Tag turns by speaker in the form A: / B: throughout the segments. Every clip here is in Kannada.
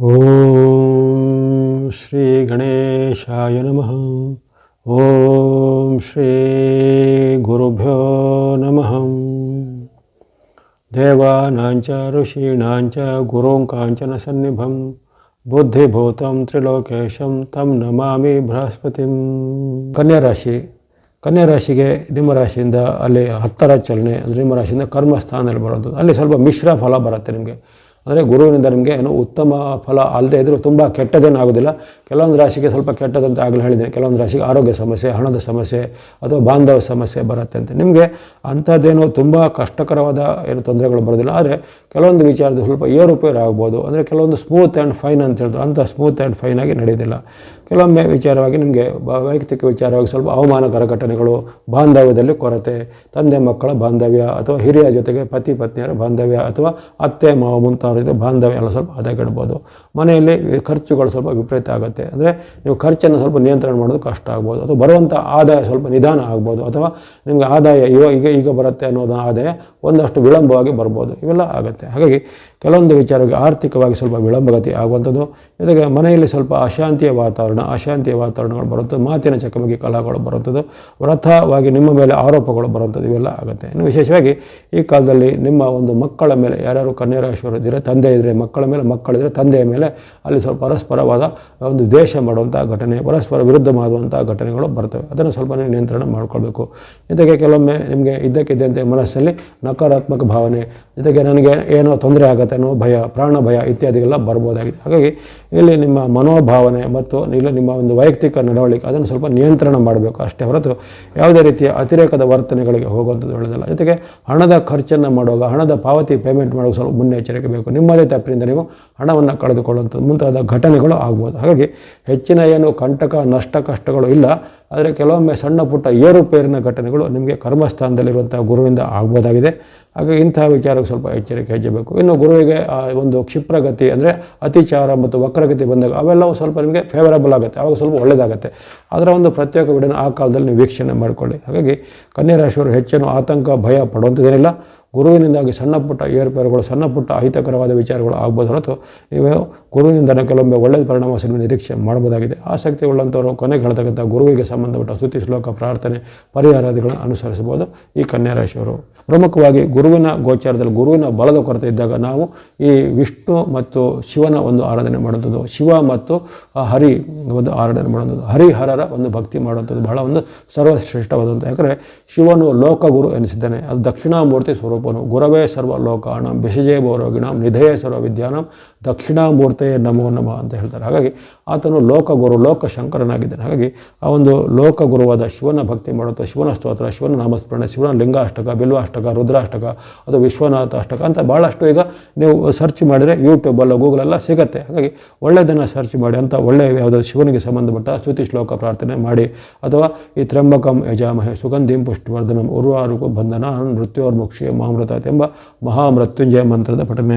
A: ಓಂ ಶ್ರೀ ಗಣೇಶಾಯ ನಮಃ. ಓಂ ಶ್ರೀ ಗುರುಭ್ಯೋ ನಮಃ. ದೇವಾನಾಂಚ, ಋಷೀಣಾಂಚ ಗುರುಂ ಕಾಂಚನ ಸನ್ನಿಭಂ. ಬುದ್ಧಿಭೂತಂ, ತ್ರಿಲೋಕೇಶಂ, ತಂ ನಮಾಮಿ ಬೃಹಸ್ಪತಿಂ. ಕನ್ಯಾ ರಾಶಿ ಕನ್ಯಾ ರಾಶಿಗೆ ನಿಮ್ಮ ರಾಶಿಯಿಂದ ಅಲ್ಲಿ ಹತ್ತರ ಚಲನೆ, ಅಂದರೆ ನಿಮ್ಮ ರಾಶಿಯಿಂದ ಕರ್ಮಸ್ಥಾನದಲ್ಲಿ ಬರೋದು. ಅಲ್ಲಿ ಸ್ವಲ್ಪ ಮಿಶ್ರ ಫಲ ಬರುತ್ತೆ ನಿಮಗೆ. ಅಂದರೆ ಗುರುವಿನಿಂದ ನಿಮಗೆ ಏನು ಉತ್ತಮ ಫಲ ಅಲ್ಲದೆ ಇದ್ದರೂ ತುಂಬ ಕೆಟ್ಟದೇನು ಆಗೋದಿಲ್ಲ ಕೆಲವೊಂದು ರಾಶಿಗೆ ಸ್ವಲ್ಪ ಕೆಟ್ಟದಂತ ಆಗಲೇ ಹೇಳಿದ್ದೀನಿ ಕೆಲವೊಂದು ರಾಶಿಗೆ ಆರೋಗ್ಯ ಸಮಸ್ಯೆ, ಹಣದ ಸಮಸ್ಯೆ ಅಥವಾ ಬಾಂಧವ ಸಮಸ್ಯೆ ಬರುತ್ತೆ ಅಂತ. ನಿಮಗೆ ಅಂಥದ್ದೇನು ತುಂಬ ಕಷ್ಟಕರವಾದ ಏನು ತೊಂದರೆಗಳು ಬರೋದಿಲ್ಲ. ಆದರೆ ಕೆಲವೊಂದು ವಿಚಾರದ ಸ್ವಲ್ಪ ಏರುಪೇರು ಆಗ್ಬೋದು ಅಂದರೆ ಕೆಲವೊಂದು ಸ್ಮೂತ್ ಆ್ಯಂಡ್ ಫೈನ್ ಅಂತ ಹೇಳಿದ್ರು ಅಂಥ ಸ್ಮೂತ್ ಆ್ಯಂಡ್ ಫೈನಾಗಿ ನಡೆಯೋದಿಲ್ಲ. ಕೆಲವೊಮ್ಮೆ ವಿಚಾರವಾಗಿ ನಿಮಗೆ ವೈಯಕ್ತಿಕ ವಿಚಾರವಾಗಿ ಸ್ವಲ್ಪ ಅವಮಾನಕರ ಘಟನೆಗಳು, ಬಾಂಧವ್ಯದಲ್ಲಿ ಕೊರತೆ, ತಂದೆ ಮಕ್ಕಳ ಬಾಂಧವ್ಯ ಅಥವಾ ಹಿರಿಯ ಜೊತೆಗೆ ಪತಿ ಪತ್ನಿಯರ ಬಾಂಧವ್ಯ ಅಥವಾ ಅತ್ತೆ, ಮಾವ ಮುಂತಾದ ಬಾಂಧವ್ಯ ಎಲ್ಲ ಸ್ವಲ್ಪ ಹದಗೆಡ್ಬೋದು. ಮನೆಯಲ್ಲಿ ಖರ್ಚುಗಳು ಸ್ವಲ್ಪ ವಿಪರೀತ ಆಗುತ್ತೆ. ಅಂದರೆ ನೀವು ಖರ್ಚನ್ನು ಸ್ವಲ್ಪ ನಿಯಂತ್ರಣ ಮಾಡೋದು ಕಷ್ಟ ಆಗ್ಬೋದು. ಅಥವಾ ಬರುವಂಥ ಆದಾಯ ಸ್ವಲ್ಪ ನಿಧಾನ ಆಗ್ಬೋದು. ಅಥವಾ ನಿಮಗೆ ಆದಾಯ ಇವಾಗ ಈಗ ಈಗ ಬರುತ್ತೆ ಅನ್ನೋದು ಆದಾಯ ಒಂದಷ್ಟು ವಿಳಂಬವಾಗಿ ಬರ್ಬೋದು. ಇವೆಲ್ಲ ಆಗುತ್ತೆ. ಹಾಗಾಗಿ ಕೆಲವೊಂದು ವಿಚಾರಕ್ಕೆ ಆರ್ಥಿಕವಾಗಿ ಸ್ವಲ್ಪ ವಿಳಂಬಗತಿ ಆಗುವಂಥದ್ದು. ಜೊತೆಗೆ ಮನೆಯಲ್ಲಿ ಸ್ವಲ್ಪ ಅಶಾಂತಿಯ ವಾತಾವರಣ, ಅಶಾಂತಿಯ ವಾತಾವರಣಗಳು ಬರುತ್ತದೆ ಮಾತಿನ ಚಕಮಕಿ ಕಲಹಗಳು ಬರುತ್ತದೆ ವ್ರತವಾಗಿ ನಿಮ್ಮ ಮೇಲೆ ಆರೋಪಗಳು ಬರುವಂಥದ್ದು ಇವೆಲ್ಲ ಆಗುತ್ತೆ. ಇನ್ನು ವಿಶೇಷವಾಗಿ ಈ ಕಾಲದಲ್ಲಿ ನಿಮ್ಮ ಒಂದು ಮಕ್ಕಳ ಮೇಲೆ ಯಾರ್ಯಾರು ಕನ್ಯರಾಶಿಯವರು ಇದ್ದರೆ ತಂದೆ ಇದ್ದರೆ ಮಕ್ಕಳ ಮೇಲೆ ಮಕ್ಕಳಿದ್ರೆ ತಂದೆಯ ಮೇಲೆ ಅಲ್ಲಿ ಸ್ವಲ್ಪ ಪರಸ್ಪರವಾದ ಒಂದು ದ್ವೇಷ ಮಾಡುವಂಥ ಘಟನೆ, ಪರಸ್ಪರ ವಿರುದ್ಧ ಮಾಡುವಂಥ ಘಟನೆಗಳು ಬರ್ತವೆ. ಅದನ್ನು ಸ್ವಲ್ಪ ನಿಯಂತ್ರಣ ಮಾಡಿಕೊಳ್ಬೇಕು. ಜೊತೆಗೆ ಕೆಲವೊಮ್ಮೆ ನಿಮಗೆ ಇದ್ದಕ್ಕಿದ್ದಂತೆ ಮನಸ್ಸಲ್ಲಿ ನಕಾರಾತ್ಮಕ ಭಾವನೆ, ಜೊತೆಗೆ ನನಗೆ ಏನೋ ತೊಂದರೆ ಆಗುತ್ತೆ ಅನ್ನೋ ಭಯ, ಪ್ರಾಣ ಭಯ ಇತ್ಯಾದಿಗೆಲ್ಲ ಬರ್ಬೋದಾಗಿದೆ. ಹಾಗಾಗಿ ಇಲ್ಲಿ ನಿಮ್ಮ ಮನೋಭಾವನೆ ಮತ್ತು ಇಲ್ಲಿ ನಿಮ್ಮ ಒಂದು ವೈಯಕ್ತಿಕ ನಡವಳಿಕೆ ಅದನ್ನು ಸ್ವಲ್ಪ ನಿಯಂತ್ರಣ ಮಾಡಬೇಕು ಅಷ್ಟೇ ಹೊರತು ಯಾವುದೇ ರೀತಿಯ ಅತಿರೇಕದ ವರ್ತನೆಗಳಿಗೆ ಹೋಗುವಂಥದ್ದು ಒಳ್ಳೆಯದಲ್ಲ. ಜೊತೆಗೆ ಹಣದ ಖರ್ಚನ್ನು ಮಾಡುವಾಗ, ಹಣದ ಪಾವತಿ ಪೇಮೆಂಟ್ ಮಾಡುವಾಗ ಸ್ವಲ್ಪ ಮುನ್ನೆಚ್ಚರಿಕೆ ಬೇಕು. ನಿಮ್ಮದೇ ತಪ್ಪಿನಿಂದ ನೀವು ಹಣವನ್ನು ಕಳೆದುಕೊಳ್ಳುವಂಥದ್ದು ಮುಂತಾದ ಘಟನೆಗಳು ಆಗ್ಬೋದು. ಹಾಗಾಗಿ ಹೆಚ್ಚಿನ ಏನು ಕಂಟಕ, ನಷ್ಟ, ಕಷ್ಟಗಳು ಇಲ್ಲ. ಆದರೆ ಕೆಲವೊಮ್ಮೆ ಸಣ್ಣ ಪುಟ್ಟ ಏರುಪೇರಿನ ಘಟನೆಗಳು ನಿಮಗೆ ಕರ್ಮಸ್ಥಾನದಲ್ಲಿರುವಂಥ ಗುರುವಿಂದ ಆಗ್ಬೋದಾಗಿದೆ. ಹಾಗಾಗಿ ಇಂತಹ ವಿಚಾರಕ್ಕೆ ಸ್ವಲ್ಪ ಎಚ್ಚರಿಕೆ ಹೆಚ್ಚಬೇಕು ಇನ್ನು ಗುರುವಿಗೆ ಒಂದು ಕ್ಷಿಪ್ರಗತಿ ಅಂದರೆ ಅತಿಚಾರ ಮತ್ತು ವಕ್ರಗತಿ ಬಂದಾಗ ಅವೆಲ್ಲವೂ ಸ್ವಲ್ಪ ನಿಮಗೆ ಫೇವರಬಲ್ ಆಗುತ್ತೆ. ಆವಾಗ ಸ್ವಲ್ಪ ಒಳ್ಳೆಯದಾಗುತ್ತೆ ಅದರ ಒಂದು ಪ್ರತ್ಯೇಕ ವಿಡಿಯೋನ ಆ ಕಾಲದಲ್ಲಿ ನೀವು ವೀಕ್ಷಣೆ ಮಾಡಿಕೊಳ್ಳಿ. ಹಾಗಾಗಿ ಕನ್ಯಾ ರಾಶಿಯವರು ಹೆಚ್ಚೇನು ಆತಂಕ, ಭಯ ಪಡುವಂಥದ್ದೇನಿಲ್ಲ. ಗುರುವಿನಿಂದಾಗಿ ಸಣ್ಣ ಪುಟ್ಟ ಏರ್ಪೇರುಗಳು, ಸಣ್ಣ ಪುಟ್ಟ ಅಹಿತಕರವಾದ ವಿಚಾರಗಳು ಆಗ್ಬೋದು ಹೊರತು ನೀವು ಗುರುವಿನಿಂದ ಕೆಲವೊಮ್ಮೆ ಒಳ್ಳೆಯ ಪರಿಣಾಮ ಸಿನಿಮಾ ನಿರೀಕ್ಷೆ ಮಾಡಬಹುದಾಗಿದೆ ಆಸಕ್ತಿ ಉಳ್ಳಂಥವರು ಕೊನೆಗೆ ಹೇಳ್ತಕ್ಕಂಥ ಗುರುವಿಗೆ ಸಂಬಂಧಪಟ್ಟ ಸ್ತುತಿ, ಶ್ಲೋಕ, ಪ್ರಾರ್ಥನೆ, ಪರಿಹಾರಾದಿಗಳನ್ನು ಅನುಸರಿಸಬಹುದು. ಈ ಕನ್ಯಾ ರಾಶಿಯವರು ಪ್ರಮುಖವಾಗಿ ಗುರುವಿನ ಗೋಚಾರದಲ್ಲಿ ಗುರುವಿನ ಬಲದ ಕೊರತೆ ಇದ್ದಾಗ ನಾವು ಈ ವಿಷ್ಣು ಮತ್ತು ಶಿವನ ಒಂದು ಆರಾಧನೆ ಮಾಡುವಂಥದ್ದು, ಶಿವ ಮತ್ತು ಹರಿ ಒಂದು ಆರಾಧನೆ ಮಾಡುವಂಥದ್ದು, ಹರಿಹರರ ಒಂದು ಭಕ್ತಿ ಮಾಡುವಂಥದ್ದು ಬಹಳ ಒಂದು ಸರ್ವಶ್ರೇಷ್ಠವಾದಂಥ. ಯಾಕಂದರೆ ಶಿವನು ಲೋಕಗುರು ಎನಿಸಿದ್ದಾನೆ. ಅದು ದಕ್ಷಿಣಾಮೂರ್ತಿ ಸ್ವರೂಪನು ಗುರವೇ ಸರ್ವ ಲೋಕಾಣಂ ಬೆಸಜೇ ಭೌರೋಗಿಣಂ ನಿಧಯೇ ಸರ್ವ ವಿದ್ಯಾನಂ ದಕ್ಷಿಣಾಮೂರ್ತೆ ನಮೋ ನಮಃ ಅಂತ ಹೇಳ್ತಾರೆ. ಹಾಗಾಗಿ ಆತನು ಲೋಕಗುರು ಲೋಕ ಶಂಕರನಾಗಿದ್ದಾನೆ ಹಾಗಾಗಿ ಆ ಒಂದು ಲೋಕಗುರುವಾದ ಶಿವನ ಭಕ್ತಿ ಮಾಡುತ್ತಾ ಶಿವನ ಸ್ತೋತ್ರ, ಶಿವನ ನಾಮಸ್ಮರಣೆ, ಶಿವನ ಲಿಂಗಾಷ್ಟಕ, ಬಿಲ್ವಾಷ್ಟಕ, ರುದ್ರಾಷ್ಟಕ ಅಥವಾ ವಿಶ್ವನಾಥ ಅಷ್ಟಕ ಅಂತ ಭಾಳಷ್ಟು ಈಗ ನೀವು ಸರ್ಚ್ ಮಾಡಿದರೆ ಯೂಟ್ಯೂಬಲ್ಲ ಗೂಗಲೆಲ್ಲ ಸಿಗುತ್ತೆ. ಹಾಗಾಗಿ ಒಳ್ಳೆಯದನ್ನು ಸರ್ಚ್ ಮಾಡಿ, ಅಂತ ಒಳ್ಳೆಯ ಯಾವುದೋ ಶಿವನಿಗೆ ಸಂಬಂಧಪಟ್ಟ ಸ್ತುತಿ ಶ್ಲೋಕ ಪ್ರಾರ್ಥನೆ ಮಾಡಿ. ಅಥವಾ ಈ ತ್ರಂಬಕಂ ಯಜಾಮಹೆ ಸುಗಂಧಿಂ ಪುಷ್ಟಿವರ್ಧನಂ, ಉರ್ವಾರುಕು ಬಂಧನ ಮೃತ್ಯೋರ್ಮುಕ್ಷಿ ಮಾಮೃತ ಎಂಬ ಮಹಾಮೃತ್ಯುಂಜಯ ಮಂತ್ರದ ಪಠನೆ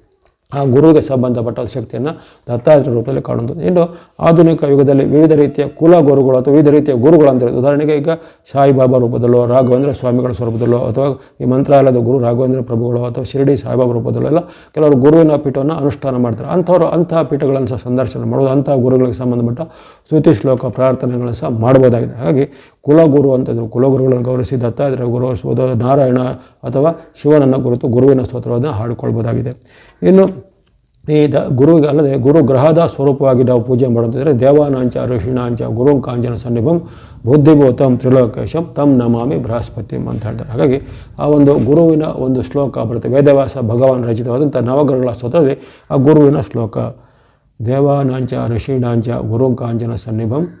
A: ಆ ಗುರುವಿಗೆ ಸಂಬಂಧಪಟ್ಟ ಶಕ್ತಿಯನ್ನು ದತ್ತಾತ್ರ ರೂಪದಲ್ಲಿ ಕಾಣುವುದು ಇನ್ನು ಆಧುನಿಕ ಯುಗದಲ್ಲಿ ವಿವಿಧ ರೀತಿಯ ಕುಲ ಗುರುಗಳು ಅಥವಾ ವಿವಿಧ ರೀತಿಯ ಗುರುಗಳು ಅಂತ ಇರುತ್ತೆ. ಉದಾಹರಣೆಗೆ ಈಗ ಸಾಯಿಬಾಬಾ ರೂಪದಲ್ಲೋ, ರಾಘವೇಂದ್ರ ಸ್ವಾಮಿಗಳ ಸ್ವರೂಪದಲ್ಲೋ, ಅಥವಾ ಈ ಮಂತ್ರಾಲಯದ ಗುರು ರಾಘವೇಂದ್ರ ಪ್ರಭುಗಳು, ಅಥವಾ ಶಿರಡಿ ಸಾಯಿಬಾಬಾ ರೂಪದಲ್ಲೋ, ಎಲ್ಲ ಕೆಲವರು ಗುರುವಿನ ಪೀಠವನ್ನು ಅನುಷ್ಠಾನ ಮಾಡ್ತಾರೆ ಅಂಥವರು ಅಂತಹ ಪೀಠಗಳನ್ನು ಸಹ ಸಂದರ್ಶನ ಮಾಡೋದು ಅಂತಹ ಗುರುಗಳಿಗೆ ಸಂಬಂಧಪಟ್ಟ ಸ್ತುತಿ ಶ್ಲೋಕ ಪ್ರಾರ್ಥನೆಗಳನ್ನು ಸಹ ಮಾಡ್ಬೋದಾಗಿದೆ ಹಾಗಾಗಿ ಕುಲಗುರು ಅಂತಂದ್ರು ಕುಲಗುರುಗಳನ್ನು ಗೌರವಿಸಿ ದತ್ತಾತ್ರೇಯ ಗೌರವಿಸ್ಬೋದು ನಾರಾಯಣ ಅಥವಾ ಶಿವನನ್ನು ಗುರುತು ಗುರುವಿನ ಸ್ತೋತ್ರವನ್ನು ಹಾಡಿಕೊಳ್ಬೋದಾಗಿದೆ. ಇನ್ನು ಈ ದ ಗುರುವಿಗೆ ಅಲ್ಲದೆ ಗುರು ಗ್ರಹದ ಸ್ವರೂಪವಾಗಿ ನಾವು ಪೂಜೆ ಮಾಡುತ್ತಿದ್ದರೆ ದೇವಾನಾಂಚ, ಋಷಿಣಾಂಚ ಗುರುಂ ಕಾಂಚನ ಸನ್ನಿಭಂ, ಬುದ್ಧಿಭೂತಂ, ತ್ರಿಲೋಕೇಶಂ ತಮ್ ನಮಾಮಿ ಬೃಹಸ್ಪತಿಂ ಅಂತ ಹೇಳ್ತಾರೆ. ಹಾಗಾಗಿ ಆ ಒಂದು ಗುರುವಿನ ಒಂದು ಶ್ಲೋಕ ಬರುತ್ತೆ. ವೇದವ್ಯಾಸ ಭಗವಾನ್ ರಚಿತವಾದಂಥ ನವಗ್ರಹಗಳ ಸ್ತೋತ್ರದಲ್ಲಿ ಆ ಗುರುವಿನ ಶ್ಲೋಕ, ದೇವಾನಾಂಚ, ಋಷಿಣಾಂಚ ಗುರುಂ ಕಾಂಚನ ಸನ್ನಿಭಂ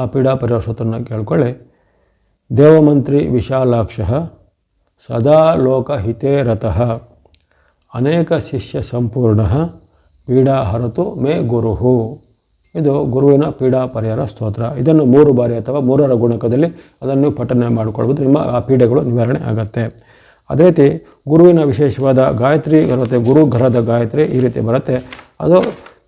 A: ಆ ಪೀಡಾ ಸ್ತೋತ್ರನ ಕೇಳ್ಕೊಳ್ಳಿ. ದೇವಮಂತ್ರಿ ವಿಶಾಲಾಕ್ಷ ಸದಾ ಲೋಕ ಹಿತೇ ರತಃ. ಅನೇಕ ಶಿಷ್ಯ ಸಂಪೂರ್ಣ ಪೀಡಾ ಹರತು ಮೇ ಗುರುಹು. ಇದು ಗುರುವಿನ ಪೀಡಾ ಪರಿಹಾರ ಸ್ತೋತ್ರ. ಇದನ್ನು ಮೂರು ಬಾರಿ ಅಥವಾ ಮೂರರ ಗುಣಕದಲ್ಲಿ ಅದನ್ನು ಪಠನೆ ಮಾಡಿಕೊಳ್ಬೋದು ನಿಮ್ಮ ಆ ಪೀಡೆಗಳು ನಿವಾರಣೆ ಆಗುತ್ತೆ. ಅದೇ ರೀತಿ ಗುರುವಿನ ವಿಶೇಷವಾದ ಗಾಯತ್ರಿ ಇರುತ್ತೆ ಗುರು ಗ್ರಹದ ಗಾಯತ್ರಿ ಈ ರೀತಿ ಬರುತ್ತೆ. ಅದು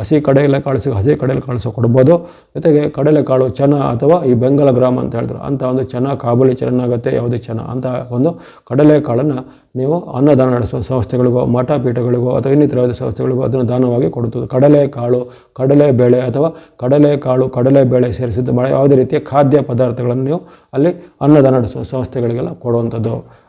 A: ಹಸಿ ಕಡಲೆಕಾಳು ಹಸಿ ಕಡಲೆಕಾಳು ಕೊಡ್ಬೋದು. ಜೊತೆಗೆ ಕಡಲೆಕಾಳು ಚೆನ್ನ ಅಥವಾ ಈ ಬೆಂಗಲ ಗ್ರಾಮ ಅಂತ ಹೇಳಿದ್ರು. ಅಂಥ ಒಂದು ಚೆನ್ನ, ಕಾಬುಲಿ ಚೆನ್ನಾಗುತ್ತೆ, ಯಾವುದೇ ಚೆನ್ನ ಅಂತ ಒಂದು ಕಡಲೆಕಾಳನ್ನು ನೀವು ಅನ್ನದಾನ ನಡೆಸುವ ಸಂಸ್ಥೆಗಳಿಗೋ ಮಠ ಪೀಠಗಳಿಗೋ ಅಥವಾ ಇನ್ನಿತರ ಯಾವುದೇ ಸಂಸ್ಥೆಗಳಿಗೋ ಅದನ್ನು ದಾನವಾಗಿ ಕೊಡುತ್ತದೆ. ಕಡಲೆಕಾಳು ಕಡಲೆಬೇಳೆ ಅಥವಾ ಕಡಲೆಕಾಳು ಕಡಲೆಬೇಳೆ ಸೇರಿಸಿದ್ದು ಯಾವುದೇ ರೀತಿಯ ಖಾದ್ಯ ಪದಾರ್ಥಗಳನ್ನು ನೀವು ಅಲ್ಲಿ ಅನ್ನದಾನ ನಡೆಸುವ ಸಂಸ್ಥೆಗಳಿಗೆಲ್ಲ ಕೊಡುವಂಥದ್ದು.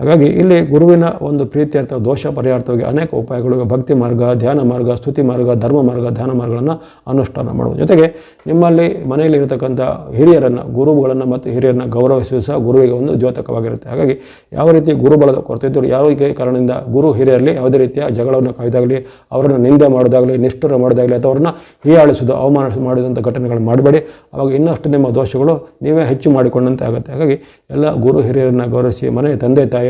A: ಹಾಗಾಗಿ ಇಲ್ಲಿ ಗುರುವಿನ ಒಂದು ಪ್ರೀತ್ಯರ್ಥ ದೋಷ ಪರಿಹಾರ್ಥವಾಗಿ ಅನೇಕ ಉಪಾಯಗಳು ಭಕ್ತಿ ಮಾರ್ಗ, ಧ್ಯಾನ ಮಾರ್ಗ, ಸ್ತುತಿ ಮಾರ್ಗ, ಧರ್ಮ ಮಾರ್ಗ, ಧ್ಯಾನ ಮಾರ್ಗಗಳನ್ನು ಅನುಷ್ಠಾನ ಮಾಡುವ ಜೊತೆಗೆ ನಿಮ್ಮಲ್ಲಿ ಮನೆಯಲ್ಲಿ ಇರತಕ್ಕಂಥ ಹಿರಿಯರನ್ನು, ಗುರುಗಳನ್ನು ಮತ್ತು ಹಿರಿಯರನ್ನು ಗೌರವಿಸುವ ಸಹ ಗುರುವಿಗೆ ಒಂದು ದ್ಯೋತಕವಾಗಿರುತ್ತೆ. ಹಾಗಾಗಿ ಯಾವ ರೀತಿ ಗುರುಬಲದ ಕೊರತೆ ಇದ್ದರೂ ಯಾವ ಕಾರಣದಿಂದ ಗುರು ಹಿರಿಯರಲ್ಲಿ ಯಾವುದೇ ರೀತಿಯ ಜಗಳವನ್ನು ಕಾಯ್ದಾಗಲಿ, ಅವರನ್ನು ನಿಂದೆ ಮಾಡೋದಾಗಲಿ, ನಿಷ್ಠುರ ಮಾಡೋದಾಗಲಿ ಅಥವಾ ಅವ್ರನ್ನ ಹೀಯಾಳಿಸೋದು ಅವಮಾನ ಮಾಡಿದಂಥ ಘಟನೆಗಳು ಮಾಡಬೇಡಿ. ಅವಾಗ ಇನ್ನಷ್ಟು ನಿಮ್ಮ ದೋಷಗಳು ನೀವೇ ಹೆಚ್ಚು ಮಾಡಿಕೊಂಡಂತೆ ಆಗುತ್ತೆ ಹಾಗಾಗಿ ಎಲ್ಲ ಗುರು ಹಿರಿಯರನ್ನು ಗೌರವಿಸಿ ಮನೆಯ ತಂದೆ ತಾಯಿ